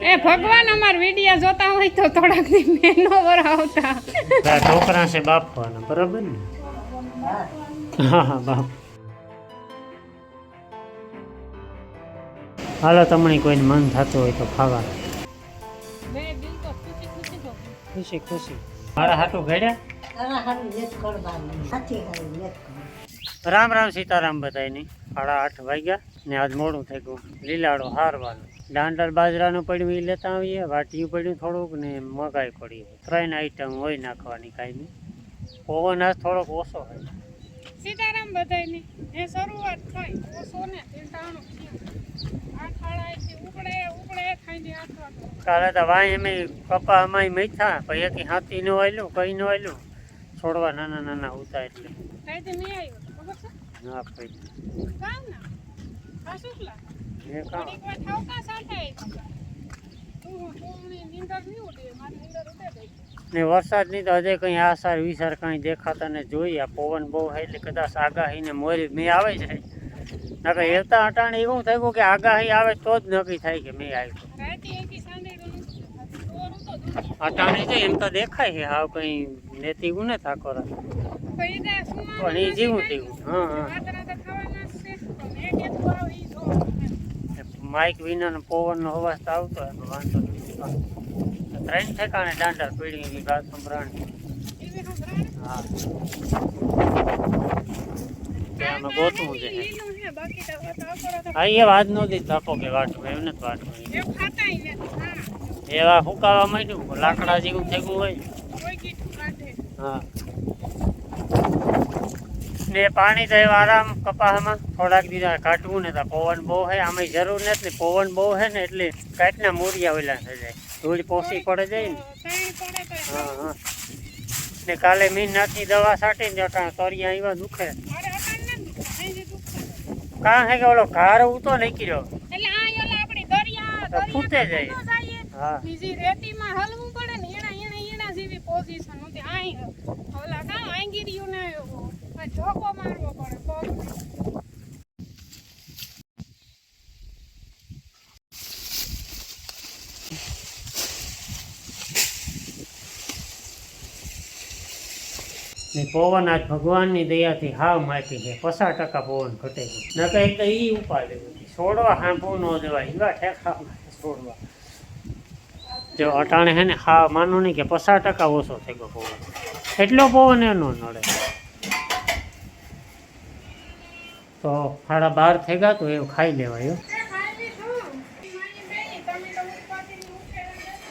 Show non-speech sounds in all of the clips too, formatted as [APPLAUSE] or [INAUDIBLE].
એ ભગવાન અમાર વિડિયા જોતા હોય તો થોડાક દી મેનો વરાવતા. આ છોકરા છે બાપવાના બરાબર ને? હા હા બાપ હાલો તમને કોઈને મન થતું હોય તો ખાવા. બે દિલ તો ખુશી ખુશી મારા હાટું ઘડ્યા? હારું સાચી રામ રામ સીતારામ બધાની સાડા આઠ વાગ્યા ને આજ મોડું થઈ ગયું. લીલાડો હારવાનો દાંડર બાજરાનું પડ્યું એ લેતા આવીએ વાટિયું પડ્યું થોડુંક ને મગાઈ પડી ત્રણ આઈટમ હોય નાખવાની કાંઈ નહીં. પવન આજ થોડોક ઓછો હોય. સીતારામ બધાયની. એ શરૂઆત થઈ ઓછો ને કાલે તો વાય એમ પપ્પા અમાય મૈથા પછી એક હાથી નું આવેલું કઈ નું આવેલું છોડવા નાના નાના ઉતા એટલે ના કામ ના આ શુક્લા એ કામ ઘડીક વાર ઠાવકા સાથે તું તું નીંદર નહીં ઉડે મારી નીંદર ઉડે ગઈ. ને વરસાદની તો હજે કંઈ આસાર વિસાર કંઈ દેખાતા ને જોઈએ. આ પવન બહુ હોય એટલે કદાચ આગાહી ને મોરી મેં આવે છે નકર હેતા અટાણે એવું થઈ ગયું કે આગાહી આવે તો જ નક્કી થાય કે મેં આવ્યું એકી અટાણે છે એમ તો દેખાય છે હાવ કંઈ નેતી ગું ને ઠાકોર. પણ એ જીવું તીવું હા હા. વિના રાતે ખાવાના જ છે. પણ એક એક આવે ઈ જો માઇક વિનાનો પવનનો અવાજ તો આવતો હોય વાંધો ત્રણ ઠેકાણે દાંડા પીડી વાત ઘાસ સંભરાણ હા. આમાં ગોતવું છે. હા એ વાત નહોતી ધપો કે વાટવું એમ નથી વાટવું એ ખાતાય નથી. હા. એવા ફૂંકાવા માંડ્યું લાકડા જેવું થઈ ગયું હોય. હા ને પાણી તો એવા આરામ કપાસમાં થોડાક દીધા કાઢવું ને તો પવન બહુ હે આમાં જરૂર નથી પવન બહુ હે ને એટલે કાટના મૂરિયા ઓલા થઈ જાય. ધૂળ પોસી પડે જાય ને. ત્રણ પડે તો હા હા. ને કાલે મીન નાખી દવા છાંટી ને અટાણે તરિયા આવ્યા દુખે. અરે અટાણ નથી અહીં દુખતું કાં હે કે ઓલો ઘાર ઉતો નીકળ્યો એટલે આ ઓલા આપણી દરિયા તો ફૂટે જાય. દરિયા જઈએ હા. બીજી રેતીમાં હલવું પડે ને એના એના એના જેવી પોઝિશન આઈ ઓલા કામ આંગીરીયું ને આ ઝોકો મારવો પડે પગ ને પવન આજ ભગવાનની દયાથી હાવ માટી છે. પચાસ ટકા પવન ઘટે છે. ન કંઈક તો ઈ ઉપાડે છોડવા હાંભવું ન દેવાય. એવા ઠેકા છોડવા. જો અટાણે હે ને, હા, માનો નહીં કે પચાસ ટકા ઓછો થઈ ગયો પવન. એટલો પવન એનો નડે. તો સાડા બાર થઈ ગયા તો એવું ખાઈ લેવાય, હો.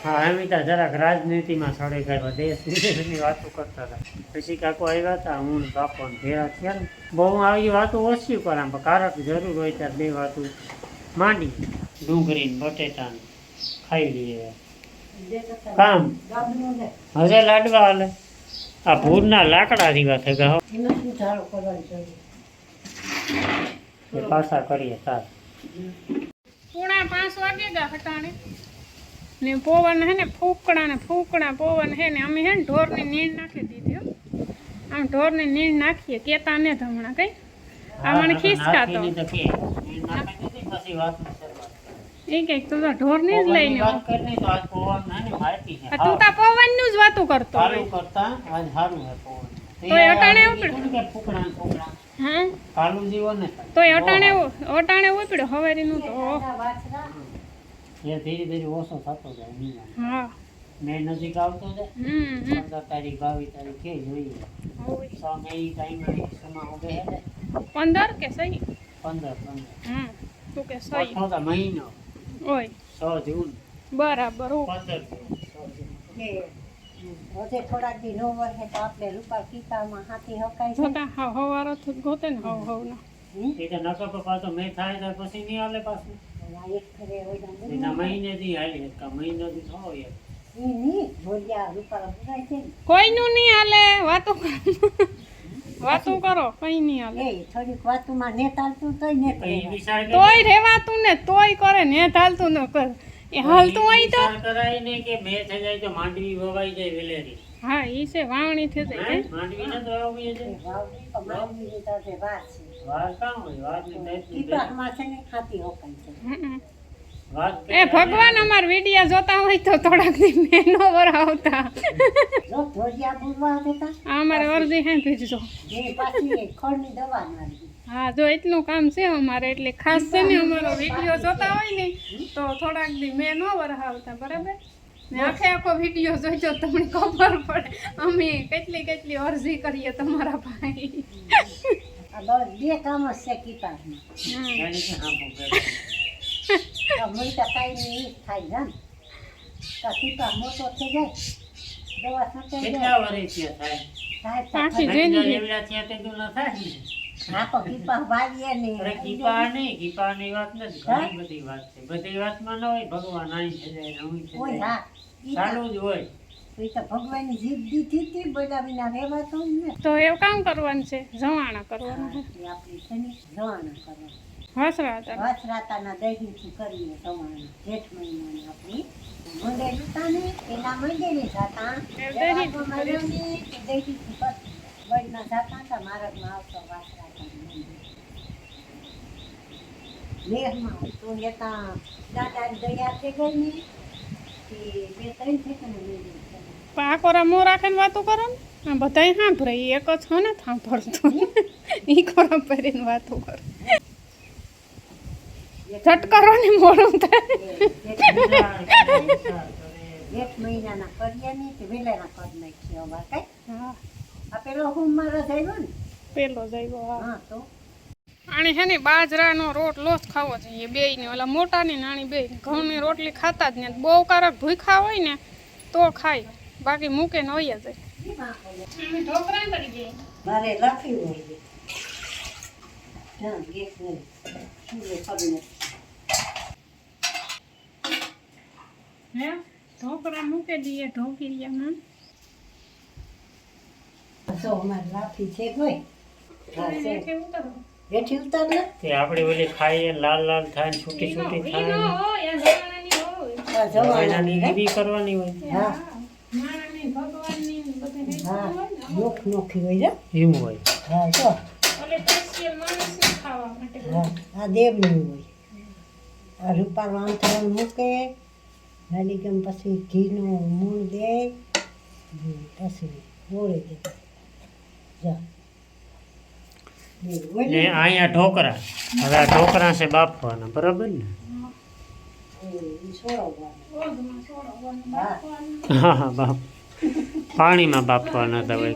અમિતા જરાક રાજનીતિમાં સડે ગયા દેશ વિદેશની વાતો કરતા હતા. પછી કાકો આવ્યા હતા, હું બાપો ભેળા થયા ને. બહુ આવી વાતો ઓછી કરે આમ પણ કારક જરૂર હોય ત્યારે બે વાતો માંડી. ડુંગળી ને બટેટા ને ખાઈ લઈએ. કામ? હજે લાડવા હાલે. આ ભૂરના લાકડા જેવા થઈ ગયા પાછા કરીએ તાર પૂણા પાંચ વાગે ગયા હટાણે. ને પવન હે ને ફૂકણા ને ફૂકણા પવન હે ને અમે હે ને ઢોરની નીણ નાખી દીધી. આમ ઢોરની નીણ નાખીએ કેતા ને ધમણા કઈ. આ મને ખીસકા તો નાખીને તો. કે, એ નાખી દીધી પછી વાતની શરૂઆત. એ કંઈક તું તો ઢોરની જ લઈને વાત કરી તો આજ પવન ના ને મારતી છે. તું તો પવનનું જ વાતો કરતો સારું કરતા આજ સારું હે પવન. તોય અટાણે ઉપડ્યો. ફૂકણા ફૂકણા. હા? કાલુ જીવો ને. તોય અટાણે અટાણે ઉપડ્યો તો ઓહ. આ વાછરા એ ધીરે ધીરે ઓછો થતો જાય. હા. મેં નજીક આવતો છે હમ હમ. પંદર તારીખ બાવીસ તારીખ કે જોઈએ. હોય. સો મે ટાઈમે સમા ઉગે હે પંદર કે સહી? પંદર પંદર. હમ તું કે સહી. તો મહિનો. ઓય. સો જૂન. બરાબર હો પંદર હજે થોડાક દી નો વરસે તો આપણે રૂપા ટીપામાં હાથી હકાય છે? જોતા હા હવારો તો ગોતે ને હવ હવ ના? એ તો તો મેં થાય તો પછી નહીં હાલે પાછું. એક ફેરે એના મહિને દી હાલી મહિનો ઈ ની રૂપાલા પુરાય છે ને? કોઈનું નહીં હાલે વાતો વાતો કરો કઈ નહીં હાલે. એ થોડીક વાતુમાં ને ચાલતું તોય ને તો તોય રેવાતું ને તોય કરે ને ચાલતું ન કર. એ હાલતું હોય તો કરાય ને કે મે થઈ જાય તો માંડવી વવાઈ જાય વેલેરી. હા ઈ છે વાવણી થઈ જાય માંડવી ને તો આવી જાય વાવડી તો માનવી રીતે વાર છે. વાર કામ હોય? છે ને હાથી હોકાય છે. એ ભગવાન અમાર વિડિયા જોતા હોય તો થોડાક દી મેનો જો બોલવા દેતા. અમારે અરજી હે ભીજજો એ પાછી ખોળની દવા મારી હા જો એટલું કામ છે અમારે એટલે ખાસ છે ને અમારો વીડિયો જોતા હોય ને તો થોડાક દી મેં ન વરાવતા બરાબર? ને આખે આખો વીડિયો જોજો તમને ખબર પડે. અમે કેટલી કેટલી અરજી કરીએ તમારા ભાઈ. આ બે કામ જ છે હમ. એની કે હાંભો કરે. આ મોટા કાંઈ નહીં થાય જાન આ કીપા મોટો થઈ જાય દવા છંટાઈ કેટલા વર્ષ થાય થાય પાછી જઈને એવડા થયા તે તો ન થાય ને. હા તો કીપા વાવીએ ને અરે કીપા નહીં વાત બધી વાત છે બધી વાતમાં ન હોય ભગવાન અહીં છે જાય છે ઓય હા ચાલુ જ હોય તો તો એવું કામ કરવાનું છે જવાણા કરવાનું છે એ આપણી છે ને જવાના કરવા હસરા હતા દહીંથી કરીએ જવાના જેઠ મહિનાની આપણી મંડે જતા ને એના ને જાતા. એ દહીંથી વડના હતા માર્ગમાં આવતો વાસરાતાનું મંદિર લેહમાં તો નેતા દાદાની દયા થઈ ગઈ ને બે ત્રણ ઠેકાણે મંદિર આ કોરા મોં રાખીને વાતો કરો ને? આ બધાય સાંભળે એક જ છો ને સાંભળતો ઈ કોરા પહેરીને વાતો કરે. ઝટ કરો ને મોડું થાય. એક મહિનાના કરીએ ને તે વેલાના કરી નાખીએ અમારે કઈ? આ પેલો હું મારો થયો ને? પેલો જઈવો હા. હા તો? આણી છે ને બાજરાનો રોટ લોસ ખાવો જોઈએ બે ને ઓલા મોટા ને નાની બે ઘઉંની રોટલી ખાતા જ ને બહુ કારક ભૂખા હોય ને તો ખાય. બાકી મૂકે ને હોય જાય મારે લખ્યું હોય હા? ઢોકરા મૂકે દઈએ ઢોકીરિયામાં જો અમારે લાફી છે કોઈ? હા છે. કેવું કરો. બેઠી ઉતાર ને તે આપણે ઓલી ખાઈએ લાલ લાલ થાય ને છૂટી છૂટી થાય. ન જવાના? રીવી કરવાની હોય. હા હા નોખ નોખી હોય છે એવું હોય. હા જો. આ દેવનું હોય. આ રૂપાળું આંતરણ મૂકે નાલી ગમ પછી ઘીનું મૂળ દે પછી બોળી દે. જા. ને? અહીંયા ઢોકરા. હવે આ ઢોકરા છે બાફવાના બરાબર ને? હા. હા હા બાપ પાણીમાં બાફવાના હતા હોય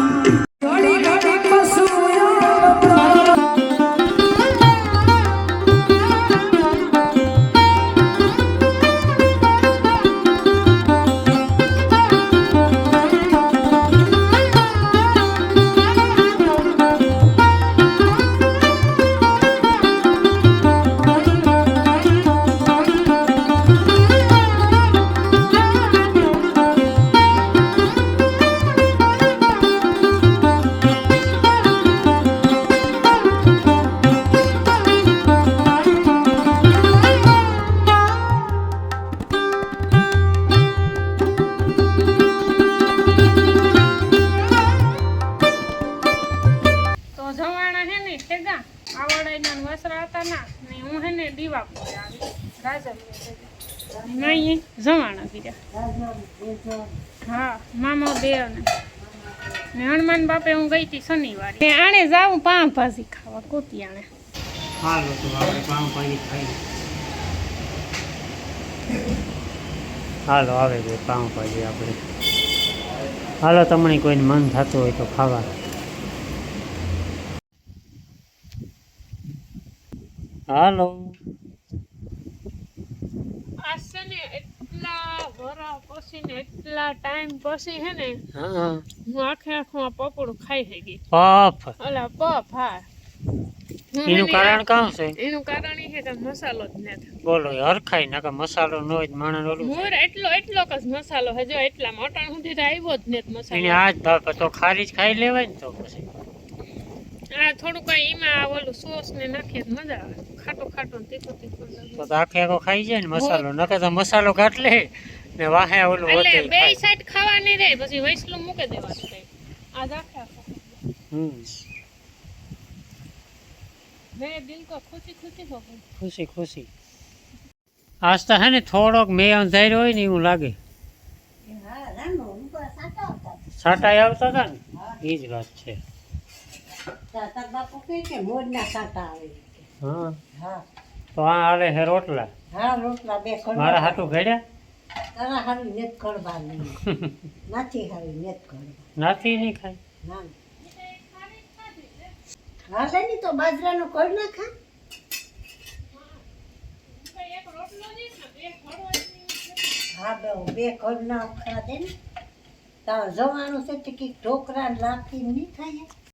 હનુમાન બાપે હું ગઈ હતી શનિવારે. આણે જાઉં પાવ ભાજી ખાવા, કુતિયાણે. હાલો તો આપણે પાઉંભાજી ખાઈ હાલો, આવે છે પાઉંભાજી આપણે. હાલો, તમને કોઈને મન થતું હોય તો ખાવા. હાલો આ છે ને એટલા વરા પછી ને એટલા ટાઈમ પછી હે ને હું. આખે આખું આ પપડું ખાઈ થઈ ગઈ પફ ઓલા પફ હા એનું કારણ કામ છે? એનું કારણ એ છે કે મસાલો જ નથી. બોલો હરખાઈ ના કે મસાલો ન હોય માણસ ઓલું મોર એટલો એટલો જ મસાલો હે જો એટલા અટાણ સુધી તો આવ્યો જ નથી એને મસાલો આ જ તો ખારી જ ખાઈ લેવાય ને તો પછી. આ થોડું કઈ એમાં ઓલું સોસ ને નાખીએ તો મજા આવે. ખાટો ખાટો તીખું તીખું. તો આખે આખો ખાઈ જાય ને મસાલો. નકે તો મસાલો કાઢ લે ને વાહે ઓલું એટલે બે સાઈડ ખાવાની રહે પછી વૈસલું મૂકી દેવાનું આ રાખે આખો હમ. મેરે દિલ કો ખુશી ખુશી હો ખુશી ખુશી. આજ તો હે ને થોડોક મેં અંધાર્યો હોય ને એવું લાગે. સાટાઈ આવતા. હતા ને? એ જ વાત છે. તાતા બાપુ કહે કે મોરના સાટા આવે. હા. હા. તો આ આલે હે રોટલા. હા રોટલા બે મારા ખડવા હાટું ઘડ્યા? તારા હારી નેત ખડવા નહીં. [LAUGHS] નાથી હારી નેત ખડવા નાથી નહીં ખાય? ના. હા બેની તો બાજરાનો કર ના ખા. ને હા બે બે કર ના દે ને. તાર જવાનું છે કે ઢોકરા ને લાપસી નહીં થાય